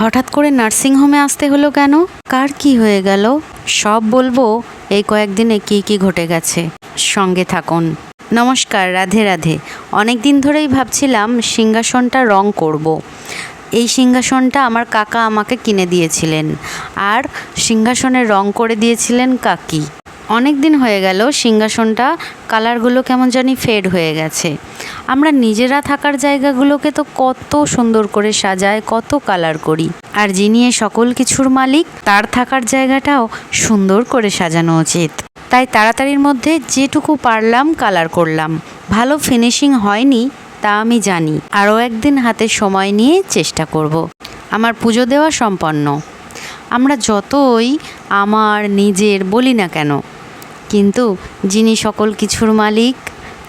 হঠাৎ করে নার্সিংহোমে আসতে হলো কেন? কার কি হয়ে গেল? সব বলব, এই কয়েকদিনে কি কি ঘটে গেছে। সঙ্গে থাকুন। নমস্কার, রাধে রাধে। অনেক দিন ধরেই ভাবছিলাম সিংহাসনটা রং করব। এই সিংহাসনটা আমার কাকা আমাকে কিনে দিয়েছিলেন। আর সিংহাসনের রং করে দিয়েছিলেন কাকি। অনেক দিন হয়ে গেল সিংহাসনটা কালারগুলো কেমন জানি ফেড হয়ে গেছে। আমরা নিজেরা থাকার জায়গাগুলোকে তো কত সুন্দর করে সাজায় কত কালার করি। আর যিনি সকল কিছুর মালিক, তার থাকার জায়গাটাও সুন্দর করে সাজানো উচিত। তাই তাড়াতাড়ির মধ্যে যেটুকু পারলাম কালার করলাম। ভালো ফিনিশিং হয়নি, তা আমি জানি। আরও একদিন হাতে সময় নিয়ে চেষ্টা করব। আমার পুজো দেওয়া সম্পন্ন। আমরা যতই আমার, নিজের বলি না কেন কিন্তু যিনি সকল কিছুর মালিক,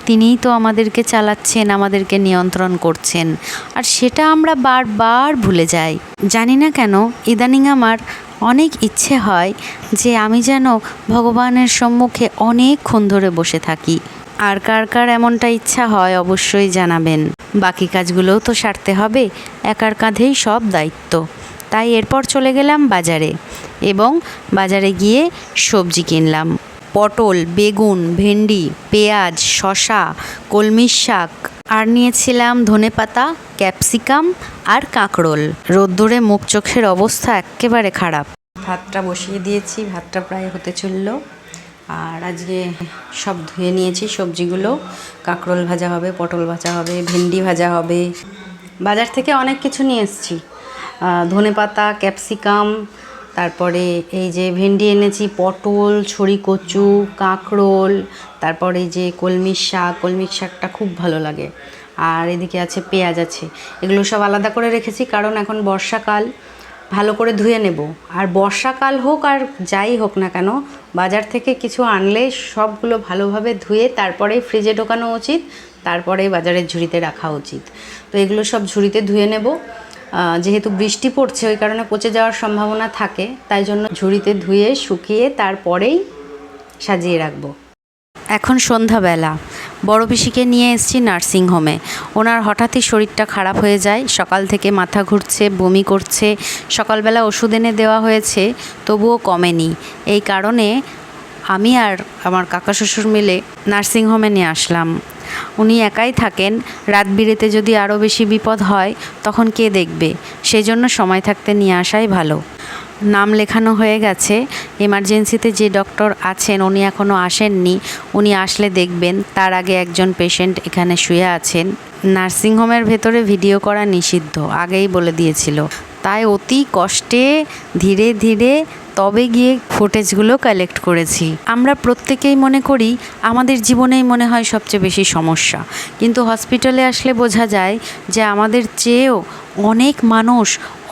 তিনিই তো আমাদেরকে চালাচ্ছেন, আমাদেরকে নিয়ন্ত্রণ করছেন। আর সেটা আমরা বারবার ভুলে যাই। জানি না কেন, ইদানিং আমার অনেক ইচ্ছে হয় যে আমি যেন ভগবানের সম্মুখে অনেকক্ষণ ধরে বসে থাকি। আর কার কার এমনটা ইচ্ছা হয় অবশ্যই জানাবেন। বাকি কাজগুলোও তো সারতে হবে, একার কাঁধেই সব দায়িত্ব। তাই এরপর চলে গেলাম বাজারে এবং বাজারে গিয়ে সবজি কিনলাম। পটল, বেগুন, ভেন্ডি, পেঁয়াজ শশা কলমির শাক। আর নিয়েছিলাম ধনেপাতা ক্যাপসিকাম আর কাঁকরোল। রোদ্দুরে মুখ চোখের অবস্থা একেবারে খারাপ। ভাতটা বসিয়ে দিয়েছি, ভাতটা প্রায় হতে চলল। আর আজকে সব ধুয়ে নিয়েছি সবজিগুলো। কাঁকরোল ভাজা হবে, পটল ভাজা হবে, ভেন্ডি ভাজা হবে। বাজার থেকে অনেক কিছু নিয়ে এসেছি। ধনে পাতা, ক্যাপসিকাম তারপরে এই যে ভেন্ডি এনেছি, পটল ছড়ি কচু কাঁকরোল, তারপরে যে কলমির শাক, কলমির শাকটা খুব ভালো লাগে। আর এদিকে আছে পেঁয়াজ আছে। এগুলো সব আলাদা করে রেখেছি, কারণ এখন বর্ষাকাল, ভালো করে ধুয়ে নেব। আর বর্ষাকাল হোক আর যাই হোক না কেন, বাজার থেকে কিছু আনলে সবগুলো ভালোভাবে ধুয়ে তারপরেই ফ্রিজে ঢোকানো উচিত, তারপরে বাজারের ঝুড়িতে রাখা উচিত। তো এগুলো সব ঝুড়িতে ধুয়ে নেব। যেহেতু বৃষ্টি পড়ছে, ওই কারণে পচে যাওয়ার সম্ভাবনা থাকে, তাই জন্য ঝুড়িতে ধুয়ে, শুকিয়ে তারপরেই সাজিয়ে রাখব। এখন সন্ধ্যাবেলা। বড় পিসিকে নিয়ে এসেছি নার্সিংহোমে ওনার হঠাৎই শরীরটা খারাপ হয়ে যায়, সকাল থেকে মাথা ঘুরছে, বমি করছে, সকালবেলা ওষুধ এনে দেওয়া হয়েছে, তবুও কমেনি। এই কারণে আমি আর আমার কাকা শ্বশুর মিলে নার্সিংহোমে নিয়ে আসলাম। উনি একাই থাকেন, রাত বিরেতে যদি আরও বেশি বিপদ হয়, তখন কে দেখবে? সেই জন্য সময় থাকতে নিয়ে আসাই ভালো। নাম লেখানো হয়ে গেছে। এমার্জেন্সিতে যে ডক্টর আছেন, উনি এখনও আসেননি। উনি আসলে দেখবেন, তার আগে একজন পেশেন্ট এখানে শুয়ে আছেন। নার্সিংহোমের ভেতরে ভিডিও করা নিষিদ্ধ, আগেই বলে দিয়েছিল। তাই অতি কষ্টে ধীরে ধীরে তবে গিয়ে ফুটেজগুলো কালেক্ট করেছি। আমরা প্রত্যেকেই মনে করি, আমাদের জীবনেই মনে হয় সবচেয়ে বেশি সমস্যা। কিন্তু হসপিটালে আসলে বোঝা যায় যে আমাদের চেয়েও অনেক মানুষ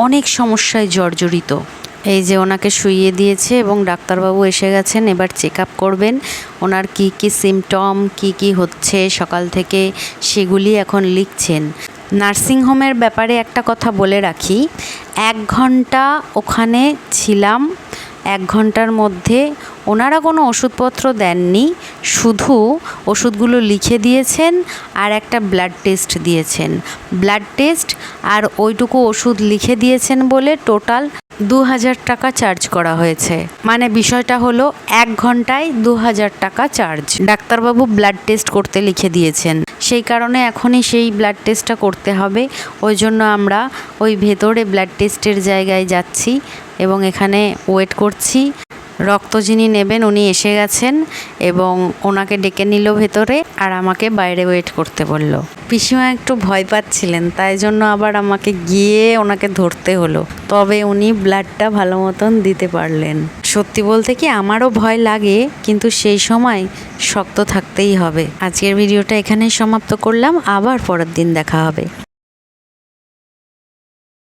অনেক সমস্যায় জর্জরিত। এই যে ওনাকে শুইয়ে দিয়েছে এবং ডাক্তারবাবু এসে গেছেন, এবার চেক আপ করবেন। ওনার কি কি সিমটম কি কি হচ্ছে, সকাল থেকে সেগুলি এখন লিখছেন। নার্সিংহোমের ব্যাপারে একটা কথা বলে রাখি। এক ঘণ্টা ওখানে ছিলাম এক ঘণ্টার মধ্যে ওনারা কোনো ওষুধপত্র দেননি, শুধু ওষুধগুলো লিখে দিয়েছেন আর একটা ব্লাড টেস্ট দিয়েছেন। ব্লাড টেস্ট আর ওইটুকু ওষুধ লিখে দিয়েছেন বলে টোটাল দু হাজার টাকা চার্জ করা হয়েছে। মানে বিষয়টা হলো এক ঘন্টায় দু হাজার টাকা চার্জ ডাক্তারবাবু ব্লাড টেস্ট করতে লিখে দিয়েছেন। সেই কারণে এখনই সেই ব্লাড টেস্টটা করতে হবে। ওই জন্য আমরা ওই ভেতরে ব্লাড টেস্টের জায়গায় যাচ্ছি এবং এখানে ওয়েট করছি। রক্ত যিনি নেবেন উনি এসে গেছেন এবং ওনাকে ডেকে নিল ভেতরে আর আমাকে বাইরে ওয়েট করতে বলল। পিসিমা একটু ভয় পাচ্ছিলেন, তাই জন্য আবার আমাকে গিয়ে ওনাকে ধরতে হলো। তবে উনি ব্লাডটা ভালো মতন দিতে পারলেন। সত্যি বলতে কি আমারও ভয় লাগে, কিন্তু সেই সময় শক্ত থাকতেই হবে। আজকের ভিডিওটা এখানেই সমাপ্ত করলাম, আবার পরের দিন দেখা হবে।